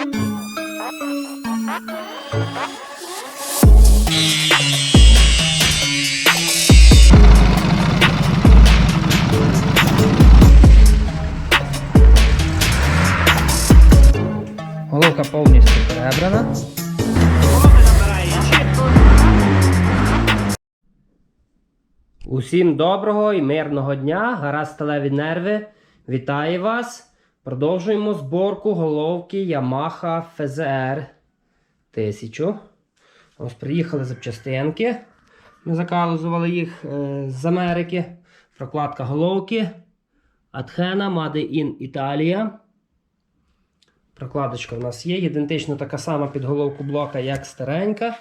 Головка повністю перебрана. Усім доброго і мирного дня. Гаразд сталеві нерви. Вітаю вас. Продовжуємо зборку головки Yamaha FZR 1000. Ось приїхали запчастинки. Ми заказували їх е, з Америки. Прокладка головки. Атхена Made in Italia. Прокладочка в нас є. Ідентично така сама під головку блока, як старенька.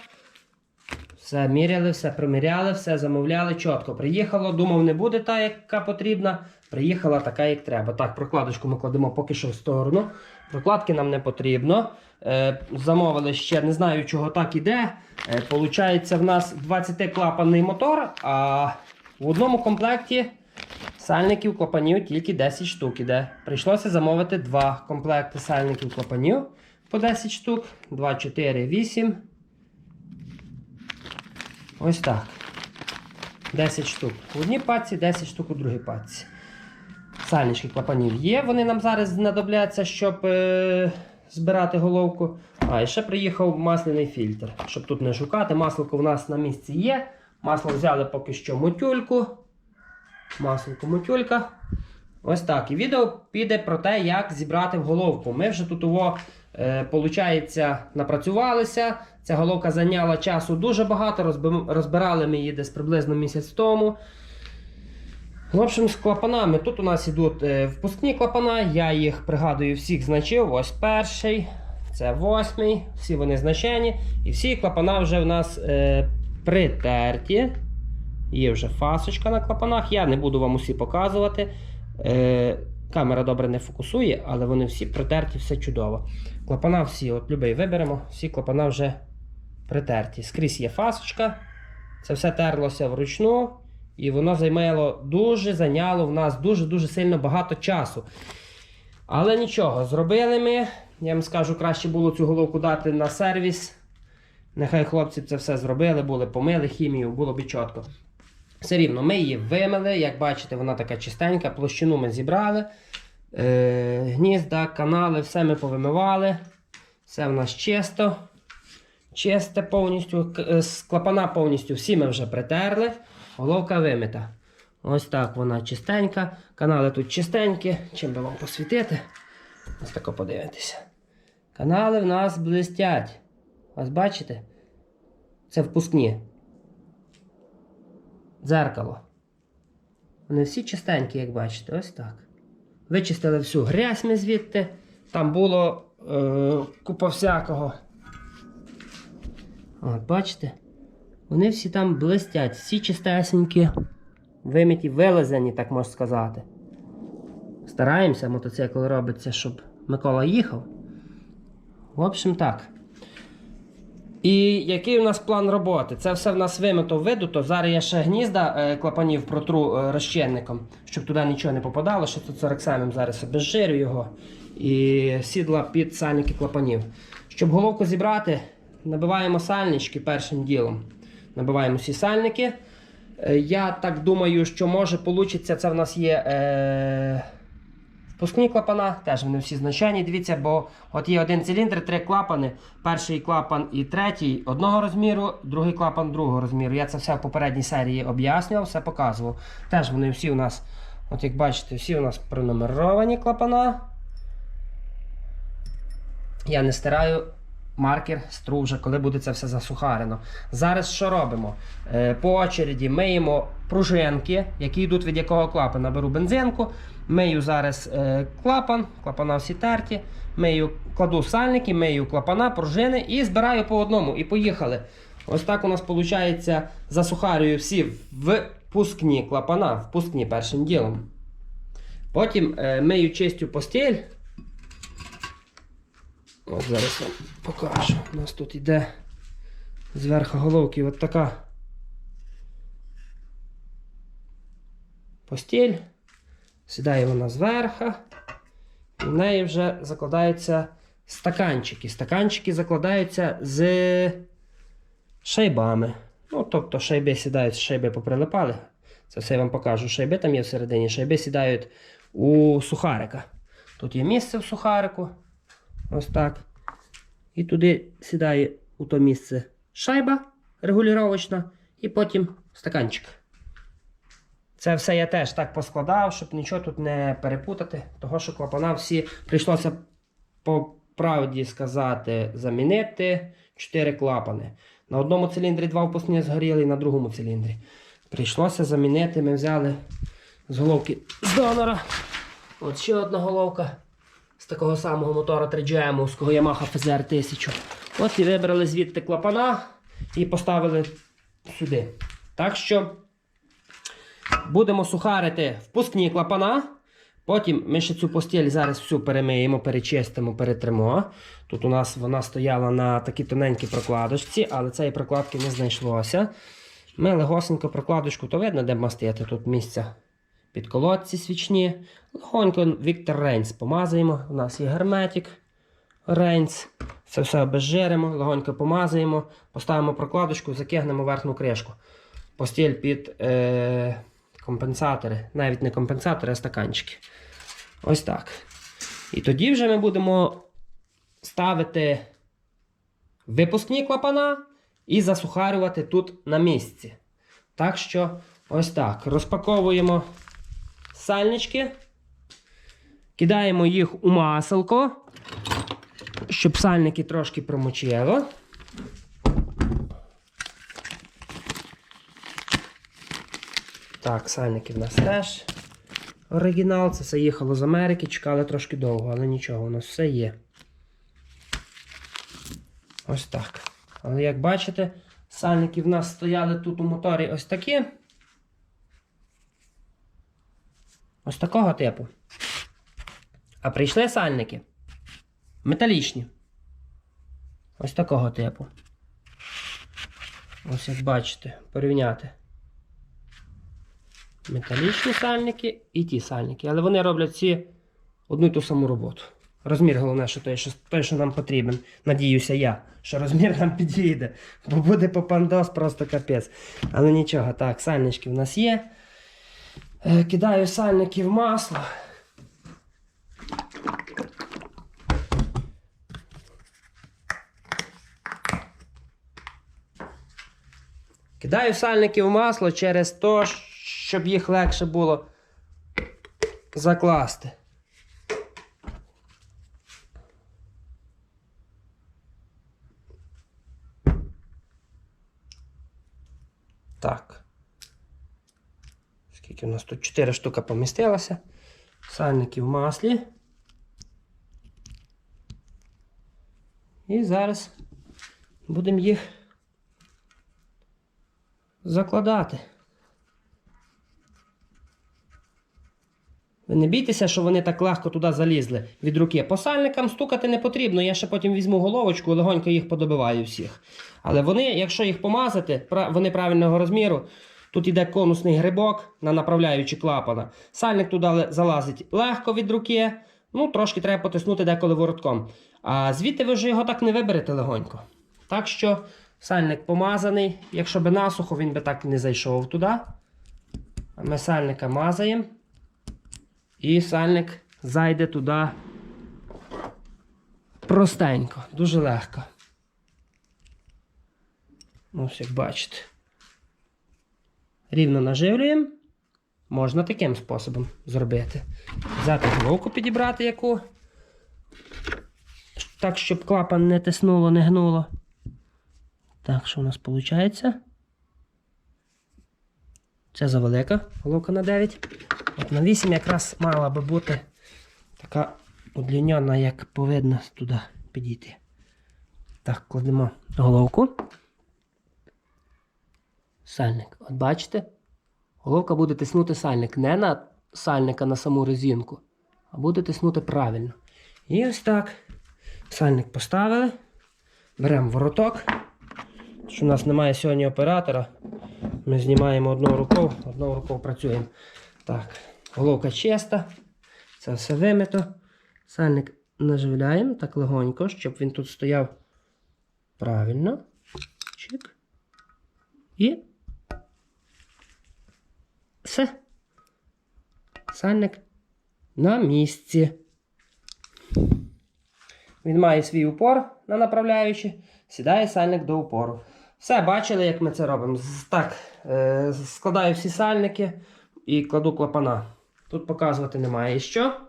Все міряли, все приміряли, все замовляли чітко. Приїхало, думав, не буде та, яка потрібна. Приїхала така, як треба. Так, прокладочку ми кладемо поки що в сторону. Прокладки нам не потрібно. Е, замовили ще, не знаю, чого так іде. Е, получається, в нас 20-клапанний мотор, а в одному комплекті сальників клапанів тільки 10 штук іде. Прийшлося замовити два комплекти сальників клапанів по 10 штук. 2, 4, 8. Ось так. 10 штук. В одній паці, 10 штук у другій паці. Сальнички клапанів є, вони нам зараз знадобляться, щоб е, збирати головку. А, і ще приїхав масляний фільтр, щоб тут не шукати. Масло у нас на місці є. Масло взяли поки що мотюльку. Масло мотюлька. Ось так. І відео піде про те, як зібрати в головку. Ми вже тут його, получається, напрацювалися. Ця головка зайняла часу дуже багато. Розбирали ми її десь приблизно місяць тому. В общем, з клапанами. Тут у нас ідуть е, впускні клапана. Я їх пригадую, всіх значив. Ось перший, це восьмий, всі вони значені. І всі клапана вже в нас е, притерті. Є вже фасочка на клапанах. Я не буду вам усі показувати. Е, камера добре не фокусує, але вони всі притерті, все чудово. Клапана всі, от любий виберемо, всі клапана вже притерті. Скрізь є фасочка. Це все терлося вручну. І воно займало дуже, зайняло в нас дуже-дуже сильно багато часу. Але нічого, зробили ми. Я вам скажу, краще було цю головку дати на сервіс. Нехай хлопці це все зробили, були помили хімію, було б чітко. Все рівно, ми її вимили, як бачите, вона така чистенька, площину ми зібрали. Е, гнізда, канали, все ми повимивали. Все в нас чисто. Чисте повністю. Е, Клапана повністю всі ми вже притерли. Головка вимита. Ось так вона чистенька. Канали тут чистенькі. Чим би вам посвітити? Ось тако подивитися. Канали в нас блистять. Ось бачите? Це впускні. Дзеркало. Вони всі чистенькі, як бачите, ось так. Вичистили всю грязь ми звідти. Там було е, купа всякого. От, бачите? Вони всі там блистять, всі чистесенькі, виміті, вилазені, так можна сказати. Стараємося, мотоцикл робиться, щоб Микола їхав. В общем, так. І який у нас план роботи? Це все в нас вимито, видуто. Зараз я ще гнізда е, клапанів протру е, розчинником, щоб туди нічого не попадало, що тут 47 зараз обезжирю його. І сідла під сальники клапанів. Щоб головку зібрати, набиваємо сальнички першим ділом. Набиваємо всі сальники. Е, Я так думаю, що може вийде, це в нас є. Е... Впускні клапана, теж вони всі значені. Дивіться, бо от є один циліндр, три клапани. Перший клапан і третій одного розміру, другий клапан другого розміру. Я це все в попередній серії об'яснював, все показував. Теж вони всі у нас, от як бачите, всі у нас пронумеровані клапана. Я не стираю маркер стру вже, коли буде це все засухарено. Зараз що робимо? Е, по очереді миємо пружинки, які йдуть від якого клапана. Беру бензинку, мию зараз е, клапан, клапана всі терті, мию, кладу сальники, мию клапана, пружини і збираю по одному. І поїхали. Ось так у нас виходить, засухарюю всі впускні клапана, впускні першим ділом. Потім е, мию чистю постіль. От зараз вам покажу. У нас тут іде зверху головки от така постіль. Сідає вона зверху. І в неї вже закладаються стаканчики. Стаканчики закладаються з шайбами. Ну, тобто шайби сідають, шайби поприлипали. Це все я вам покажу. Шайби там є всередині. Шайби сідають у сухарика. Тут є місце в сухарику. Ось так. І туди сідає у то місце шайба регулювачна, і потім стаканчик. Це все я теж так поскладав, щоб нічого тут не перепутати. Того, що клапана всі прийшлося по правді сказати замінити 4 клапани. На одному циліндрі два впускні згоріли, і на другому циліндрі. Прийшлося замінити. Ми взяли з головки з донора. От ще одна головка такого самого мотора 3GM з Yamaha FZR 1000. От і вибрали звідти клапана і поставили сюди. Так що будемо сухарити впускні клапана. Потім ми ще цю постіль зараз всю перемиємо, перечистимо, перетримо. Тут у нас вона стояла на такій тоненькій прокладочці, але цієї прокладки не знайшлося. Ми легосенько прокладочку, то видно, де мастити. Тут місця під колодці свічні. Легонько Віктор Рейнс помазаємо. У нас є герметик Рейнс. Це все обезжиримо, легонько помазаємо, поставимо прокладочку, закигнемо верхню кришку. Постіль під е, компенсатори, навіть не компенсатори, а стаканчики. Ось так. І тоді вже ми будемо ставити випускні клапана і засухарювати тут на місці. Так що, ось так. Розпаковуємо сальнички, кидаємо їх у маселко, щоб сальники трошки промочило. Так, сальники в нас теж оригінал. Це все їхало з Америки, чекали трошки довго, але нічого, у нас все є. Ось так. Але як бачите, сальники в нас стояли тут у моторі ось такі. Ось такого типу. А прийшли сальники металічні. Ось такого типу. Ось як бачите, порівняти. Металічні сальники і ті сальники. Але вони роблять ці одну й ту саму роботу. Розмір головне, що той, що той, що нам потрібен. Надіюся я, що розмір нам підійде. Бо буде попандос просто капець. Але нічого, так, сальнички в нас є. Е, Кидаю сальники в масло. Кидаю сальники в масло через те, щоб їх легше було закласти. Так. Скільки у нас тут 4 штуки помістилося. Сальники в маслі. І зараз будемо їх закладати. Ви не бійтеся, що вони так легко туди залізли від руки. По сальникам стукати не потрібно. Я ще потім візьму головочку легонько їх подобиваю всіх. Але вони, якщо їх помазати, вони правильного розміру. Тут йде конусний грибок на направляючі клапана. Сальник туди залазить легко від руки. Ну, трошки треба потиснути деколи воротком. А звідти ви вже його так не виберете легонько. Так що сальник помазаний. Якщо би насухо, він би так не зайшов туди. Ми сальника мазаємо. І сальник зайде туди простенько, дуже легко. Ось як бачите. Рівно наживлюємо. Можна таким способом зробити. Взяти головку підібрати яку. Так, щоб клапан не тиснуло, не гнуло. Так, що у нас виходить? Це завелика головка на 9. От на 8 якраз мала би бути така удлінена, як повинна туди підійти. Так, кладемо головку. Сальник. От бачите? Головка буде тиснути сальник. Не на сальника на саму резинку, а буде тиснути правильно. І ось так. Сальник поставили. Беремо вороток. Що у нас немає сьогодні оператора. Ми знімаємо одною рукою, одною рукою працюємо. Так, головка чиста. Це все вимито. Сальник наживляємо так легонько, щоб він тут стояв правильно. Чик. І. Все. Сальник на місці. Він має свій упор на направляючі, сідає сальник до упору. Все, бачили, як ми це робимо. Так, е, складаю всі сальники і кладу клапана. Тут показувати немає що.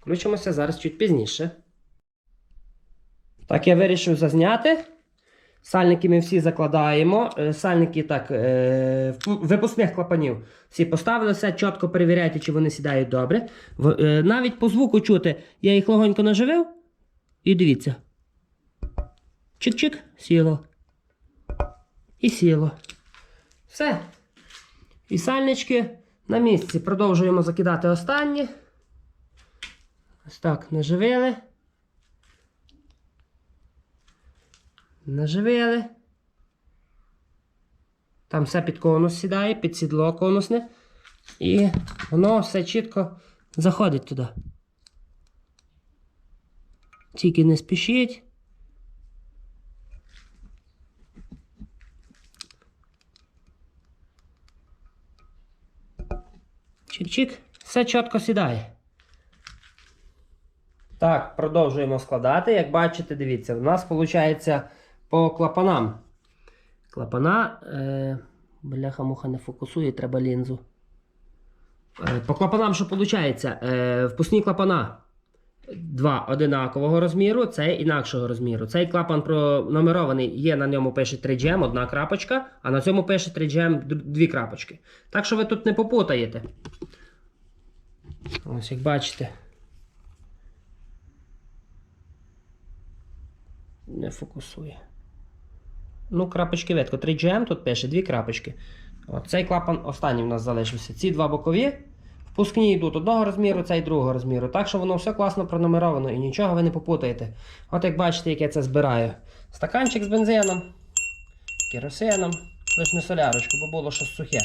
Включимося зараз чуть пізніше. Так, я вирішив зазняти. Сальники ми всі закладаємо. Е, Сальники так, е, випускних клапанів всі поставили, все чітко перевіряйте, чи вони сідають добре. Е, Навіть по звуку чути, я їх легонько наживив. І дивіться. Чик-чик, сіло. І сіло. Все. І сальнички на місці. Продовжуємо закидати останні. Ось так, наживили. Наживили. Там все під конус сідає, під сідло конусне. І воно все чітко заходить туди. Тільки не спішіть. Чик-чик, все чітко сідає. Так, продовжуємо складати. Як бачите, дивіться, у нас виходить по клапанам. Клапана. Е, бляха-муха не фокусує, треба лінзу. Е, по клапанам, що виходить? Е, впускні клапана. Два одинакового розміру, цей інакшого розміру. Цей клапан пронумерований, є на ньому пише 3GM, одна крапочка, а на цьому пише 3GM д- дві крапочки. Так що ви тут не попутаєте. Ось як бачите. Не фокусує. Ну, крапочки видко. 3GM тут пише дві крапочки. Цей клапан останній в нас залишився. Ці два бокові. Впускні йдуть одного розміру, цей другого розміру. Так що воно все класно пронумеровано і нічого ви не попутаєте. От як бачите, як я це збираю. Стаканчик з бензином, керосином, лише не солярочку, бо було щось сухе.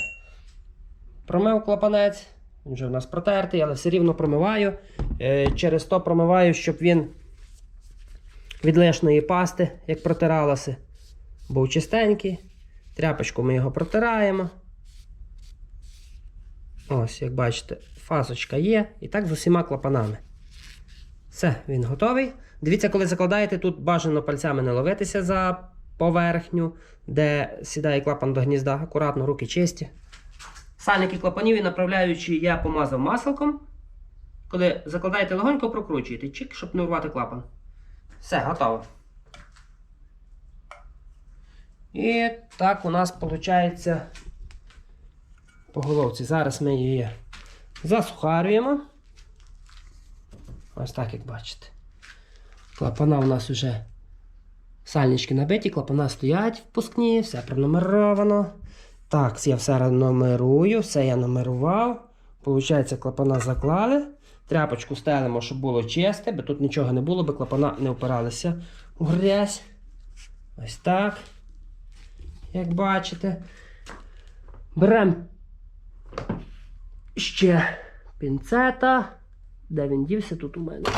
Промив клапанець, він вже в нас протертий, але все рівно промиваю. Е, через то промиваю, щоб він від лишної пасти, як протиралося, був чистенький. Тряпочку ми його протираємо. Ось, як бачите, фасочка є. І так з усіма клапанами. Все, він готовий. Дивіться, коли закладаєте, тут бажано пальцями не ловитися за поверхню, де сідає клапан до гнізда. Акуратно, руки чисті. Сальники клапанів і направляючи, я помазав маслом. Коли закладаєте легонько, прокручуєте, чик, щоб не урвати клапан. Все, готово. І так у нас виходить по головці. Зараз ми її засухарюємо. Ось так, як бачите. Клапана у нас вже сальнички набиті, клапана стоять впускні, все пронумеровано. Так, я все нумерую, все я нумерував. Получається, клапана заклали. Тряпочку стелимо, щоб було чисте, бо тут нічого не було, бо клапана не опиралися у грязь. Ось так. Як бачите. Беремо ще пінцета. Де він дівся тут у мене?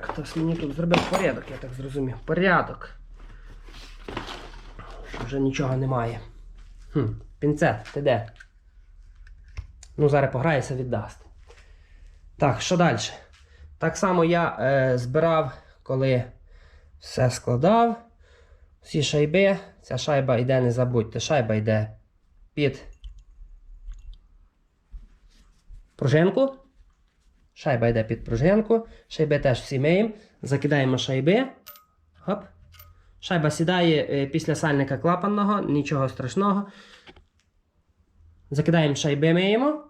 Хтось мені тут зробив порядок, я так зрозумів. Порядок. Вже нічого немає. Хм, Пінцет, ти де? Ну, зараз пограєшся, віддасть. Так, що далі? Так само я е, збирав, коли все складав. Всі шайби. Ця шайба йде, не забудьте, шайба йде під пружинку. Шайба йде під пружинку. Шайби теж всі миємо. Закидаємо шайби. Хоп. Шайба сідає е, після сальника клапанного, нічого страшного. Закидаємо шайби, миємо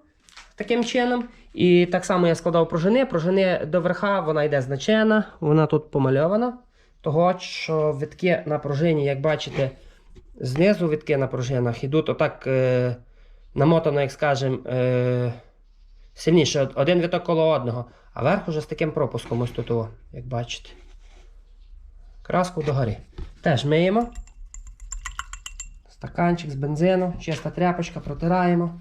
таким чином. І так само я складав пружини. Пружини до верха вона йде значена, вона тут помальована. Того, що витки на пружині, як бачите, знизу витки на пружинах йдуть отак е, намотано, як скажемо, е, сильніше. Один виток коло одного. А верх уже з таким пропуском ось тут, о, як бачите. Краску догори. Теж миємо. Стаканчик з бензину, чиста тряпочка, протираємо.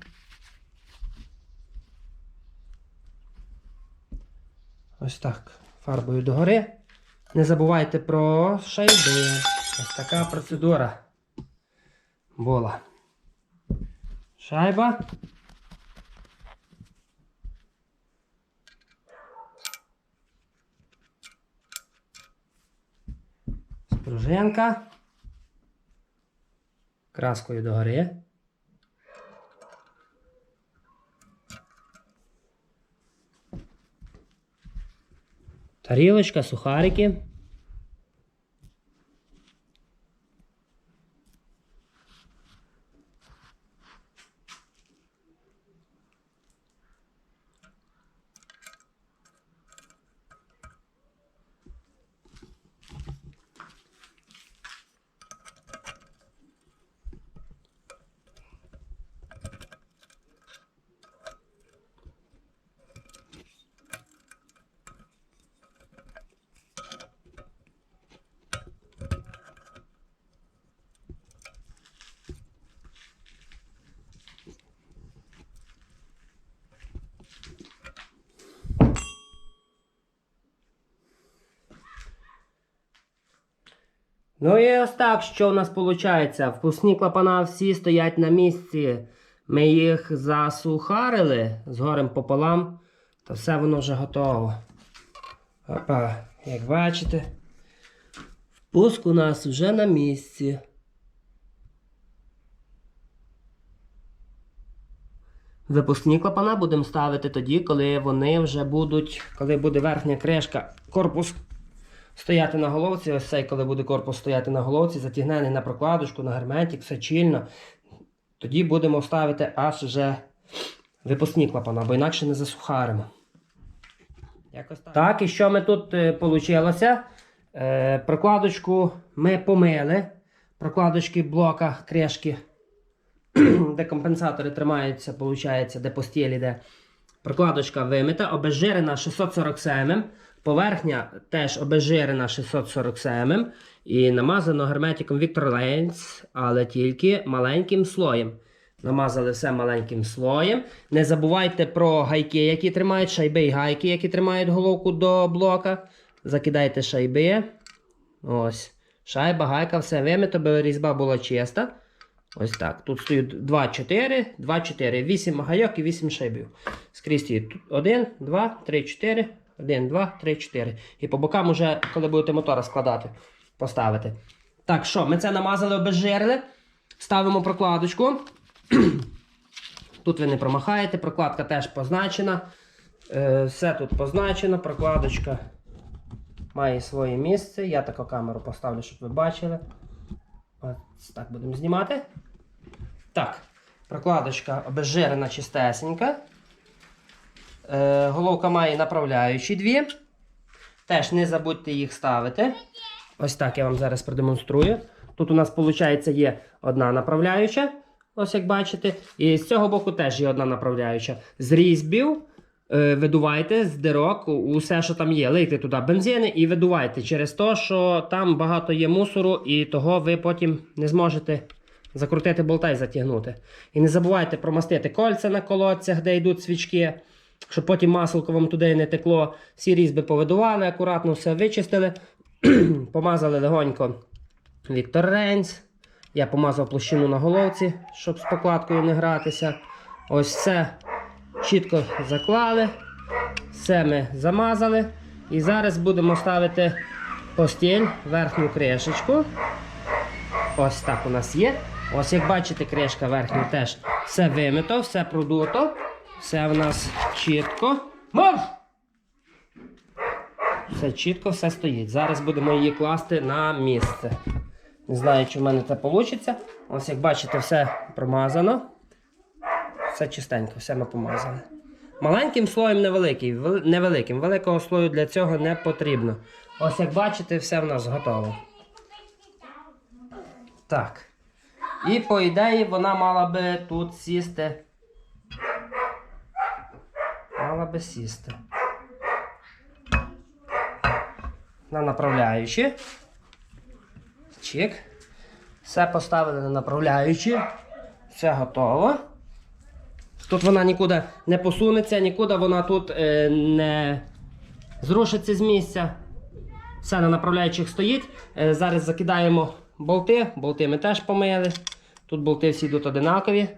Ось так. Фарбою догори. Не забувайте про шайби. Ось така процедура була. Шайба. Спружинка. Краскою догори. Тарілочка, сухарики. Ну і ось так, що у нас виходить? Впускні клапана всі стоять на місці. Ми їх засухарили з горем пополам, то все воно вже готово. Опа, як бачите, впуск у нас вже на місці. Випускні клапана будемо ставити тоді, коли вони вже будуть, коли буде верхня кришка, корпус стояти на головці. Ось цей, коли буде корпус стояти на головці, затягнений на прокладочку, на герметик, все чільно. Тоді будемо ставити аж вже випускні клапана, бо інакше не засухаримо. Якось так. так, і що ми тут вийшло? Е, прокладочку ми помили. Прокладочки блока, кришки, де компенсатори тримаються, виходить, де постіль іде. Прокладочка вимита, обезжирена 647 Поверхня теж обезжирена 647 і намазано герметиком Victor Lens, але тільки маленьким слоєм. Намазали все маленьким слоєм. Не забувайте про гайки, які тримають шайби і гайки, які тримають головку до блока. Закидайте шайби. Ось. Шайба, гайка, все вимито, бо різьба була чиста. Ось так. Тут стоїть 2, 4, 2, 4, 8 гайок і 8 шайбів. Скрізь стоїть 1, 2, 3, 4, 1, 2, 3, 4. І по бокам уже, коли будете мотора складати, поставити. Так, що, ми це намазали, обезжирили. Ставимо прокладочку. Тут ви не промахаєте, прокладка теж позначена. Е, все тут позначено, прокладочка має своє місце. Я таку камеру поставлю, щоб ви бачили. Ось так будемо знімати. Так, прокладочка обезжирена чистесенька. Е, головка має направляючі дві. Теж не забудьте їх ставити. Ось так я вам зараз продемонструю. Тут у нас, виходить, є одна направляюча. Ось як бачите. І з цього боку теж є одна направляюча. З різьбів е, видувайте з дирок, усе, що там є. Лийте туди бензини і видувайте через те, що там багато є мусору, і того ви потім не зможете закрутити болта і затягнути. І не забувайте промастити кольця на колодцях, де йдуть свічки. Щоб потім масло вам туди не текло, всі різьби повидували, акуратно все вичистили. Помазали легонько Віктор Рейнс. Я помазав площину на головці, щоб з покладкою не гратися. Ось все чітко заклали. Все ми замазали. І зараз будемо ставити постіль, верхню кришечку. Ось так у нас є. Ось як бачите, кришка верхня теж все вимито, все продуто. Все в нас чітко. Марш! Все чітко, все стоїть. Зараз будемо її класти на місце. Не знаю, чи в мене це вийде. Ось як бачите, все промазано. Все чистенько, все ми помазали. Маленьким слоєм невеликий, невеликим. Великого слою для цього не потрібно. Ось як бачите, все в нас готово. Так. І по ідеї вона мала би тут сісти мала би сісти. На направляючі. Чик. Все поставили на направляючі. Все готово. Тут вона нікуди не посунеться, нікуди вона тут е, не зрушиться з місця. Все на направляючих стоїть. Е, Зараз закидаємо болти. Болти ми теж помили. Тут болти всі йдуть одинакові.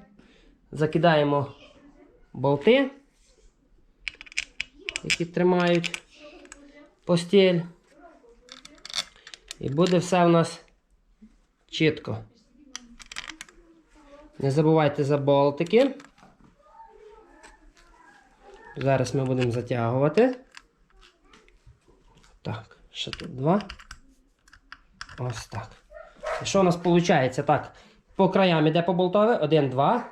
Закидаємо болти, які тримають постіль. І буде все у нас чітко. Не забувайте за болтики. Зараз ми будемо затягувати. Так, ще тут два. Ось так. І що у нас виходить? Так, по краям іде по болтові. Один, два.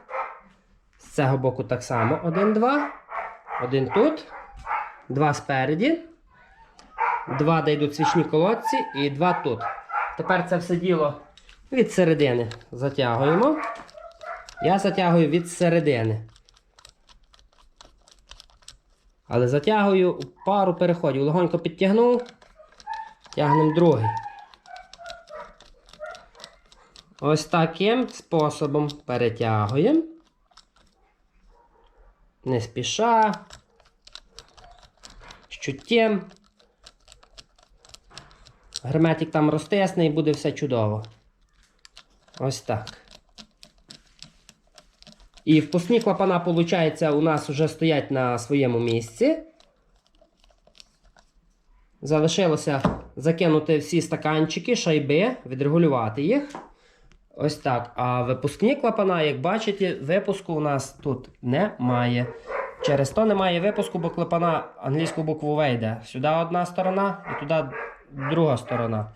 З цього боку так само. Один, два. Один тут. Два спереді. Два, де йдуть свічні колодці, і два тут. Тепер це все діло від середини затягуємо. Я затягую від середини. Але затягую пару переходів. Легонько підтягнув. Тягнемо другий. Ось таким способом перетягуємо. Не спіша. Чуттєм. Герметик там розтисне і буде все чудово. Ось так. І впускні клапана, виходить, у нас вже стоять на своєму місці. Залишилося закинути всі стаканчики, шайби, відрегулювати їх. Ось так. А випускні клапана, як бачите, випуску у нас тут немає. Через то немає випуску, бо клапана англійську букву В йде. Сюди одна сторона і туди друга сторона.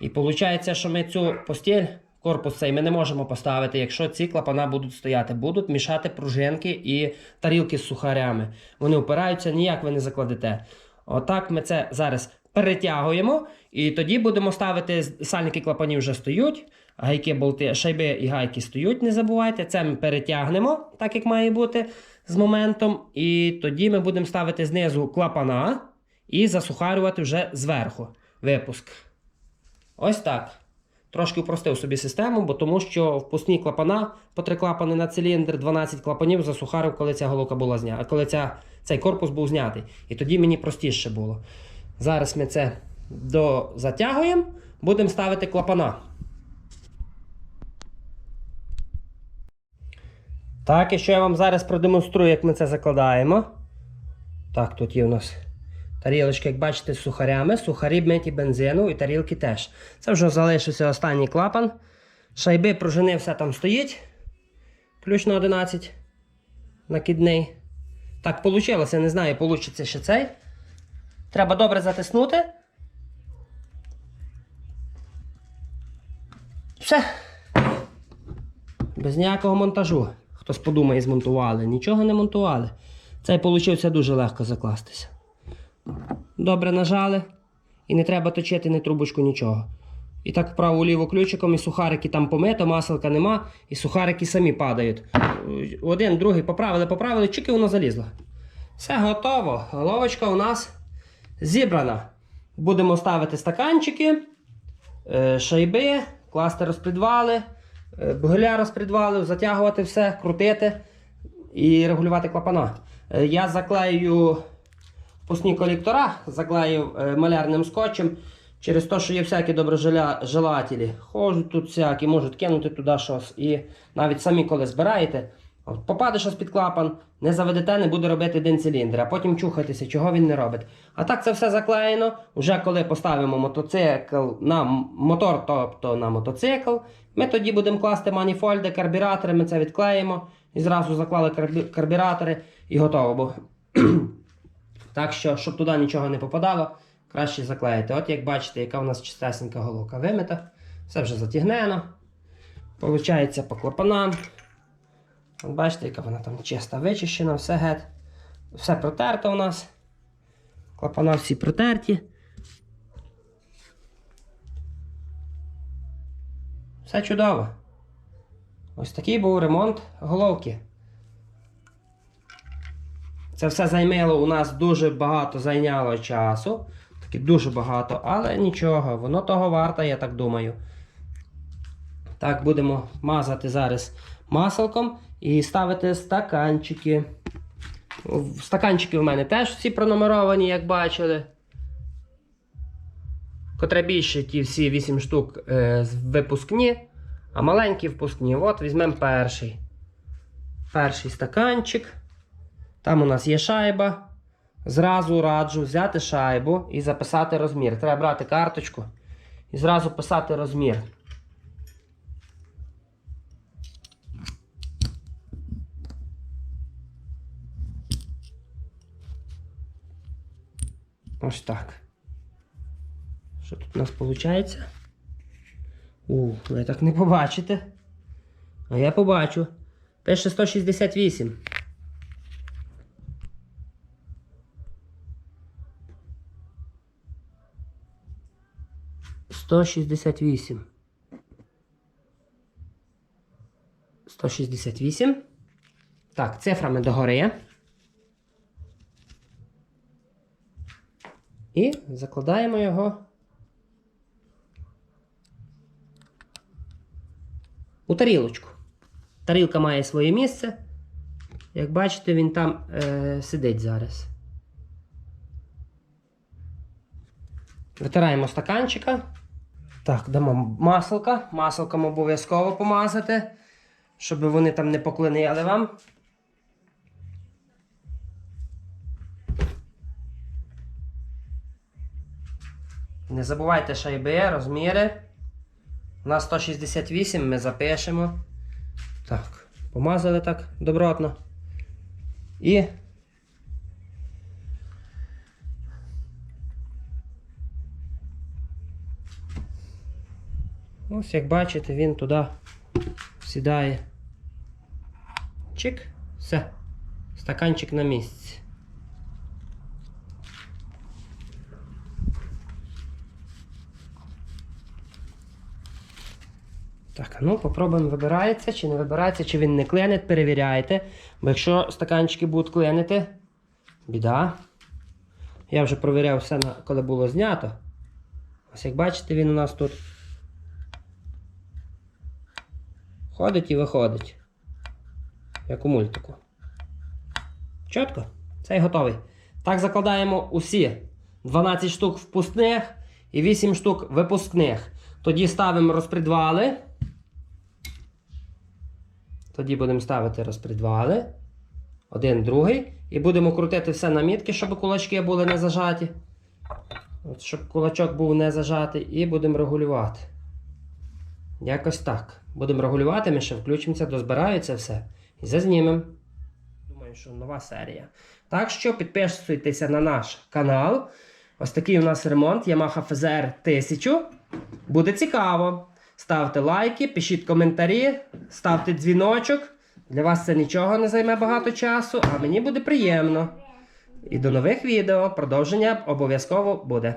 І виходить, що ми цю постіль, корпус цей ми не можемо поставити, якщо ці клапана будуть стояти. Будуть мішати пружинки і тарілки з сухарями. Вони опираються, ніяк ви не закладете. Отак ми це зараз перетягуємо, і тоді будемо ставити сальники клапанів вже стоють. Гайки, болти, шайби і гайки стоють, не забувайте. Це ми перетягнемо, так як має бути з моментом. І тоді ми будемо ставити знизу клапана і засухарювати вже зверху випуск. Ось так. Трошки упростив собі систему, бо тому що впускні клапана по три клапани на циліндр, 12 клапанів засухарив, коли ця головка була знята, коли ця, цей корпус був знятий. І тоді мені простіше було. Зараз ми це дозатягуємо, будемо ставити клапана. Так, і що я вам зараз продемонструю, як ми це закладаємо. Так, тут є у нас тарілочки, як бачите, з сухарями, сухарі миті бензину і тарілки теж. Це вже залишився останній клапан. Шайби пружини все там стоїть. Ключ на 11. Накидний. Так, вийшло, не знаю, вийде ще цей. Треба добре затиснути. Все. Без ніякого монтажу. Хтось подумає, змонтували. Нічого не монтували. Цей получився дуже легко закластися. Добре нажали. І не треба точити ні трубочку, нічого. І так вправо-ліво ключиком, і сухарики там помито, маселка нема, і сухарики самі падають. Один, другий поправили, поправили, чики воно залізло. Все готово. Головочка у нас зібрана. Будемо ставити стаканчики, е, шайби, класти розпредвали, е, бугеля розпредвалив, затягувати все, крутити і регулювати клапана. Е, Я заклею пусні колектора, заклеїв е, малярним скотчем. Через те, що є всякі доброжелателі. Ходять тут всякі, можуть кинути туди щось. І навіть самі, коли збираєте, попаде щось під клапан, не заведете, не буде робити один циліндр, а потім чухайтеся, чого він не робить. А так це все заклеєно. Уже коли поставимо мотоцикл на мотор, тобто на мотоцикл, ми тоді будемо класти маніфольди, карбюратори, ми це відклеїмо і зразу заклали карбюратори і готово. Бо так що, щоб туди нічого не попадало, краще заклеїти. От як бачите, яка у нас чистесенька головка вимита. Все вже затягнено. Получається по клапанам. Бачите, яка вона там чиста, вичищена, все геть. Все протерто у нас. Клапана всі протерті. Все чудово. Ось такий був ремонт головки. Це все займало у нас дуже багато зайняло часу. Таки дуже багато, але нічого, воно того варто, я так думаю. Так, будемо мазати зараз маселком і ставити стаканчики. Стаканчики в мене теж всі пронумеровані, як бачили. Котре більше, ті всі 8 штук е, випускні, а маленькі впускні. От візьмемо перший. Перший стаканчик. Там у нас є шайба. Зразу раджу взяти шайбу і записати розмір. Треба брати карточку і зразу писати розмір. Ось так. Що тут у нас виходить? У, ви так не побачите. А я побачу. Пише 168. Сто шістдесят вісім. Сто шістдесят вісім. Так, цифрами догори. І закладаємо його у тарілочку. Тарілка має своє місце. Як бачите, він там е, сидить зараз. Витираємо стаканчика. Так, дамо маслка. Маслком обов'язково помазати, щоб вони там не поклинили вам. Не забувайте шайби, розміри. На 168 ми запишемо. Так, помазали так добротно. І. Ось як бачите, він туди сідає. Чик, все. Стаканчик на місці. Так, ну попробуємо, вибирається чи не вибирається, чи він не клине, перевіряйте. Бо якщо стаканчики будуть клинити, біда. Я вже провіряв все, коли було знято. Ось як бачите, він у нас тут ходить і виходить. Як у мультику. Чітко? Цей готовий. Так закладаємо усі 12 штук впускних і 8 штук випускних. Тоді ставимо розпредвали. Тоді будемо ставити розпредвали. Один, другий. І будемо крутити все на мітки, щоб кулачки були не зажаті. От, щоб кулачок був не зажатий. І будемо регулювати. Якось так. Будемо регулювати, ми ще включимося, дозбирається все. І зазнімемо. Думаю, що нова серія. Так що підписуйтеся на наш канал. Ось такий у нас ремонт Yamaha FZR 1000. Буде цікаво. Ставте лайки, пишіть коментарі, ставте дзвіночок. Для вас це нічого не займе багато часу, а мені буде приємно. І до нових відео. Продовження обов'язково буде.